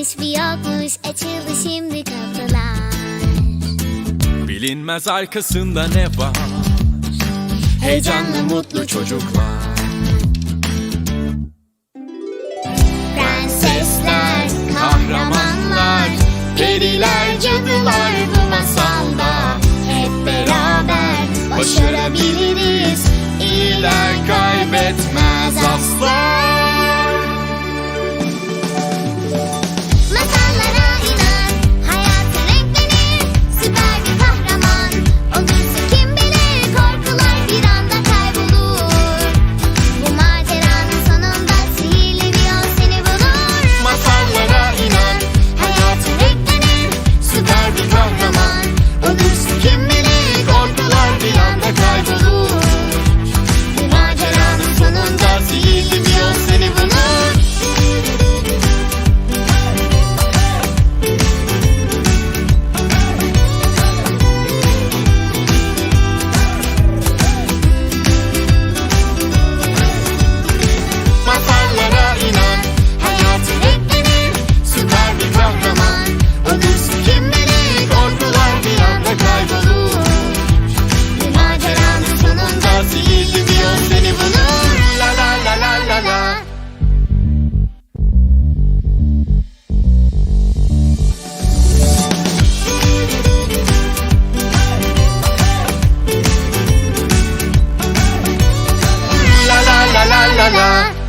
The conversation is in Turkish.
Varmış bir yokmuş açıldı şimdi kapılar. Bilinmez arkasında ne var? Heyecanlı mutlu çocuklar. Prensesler, kahramanlar Periler, 啦。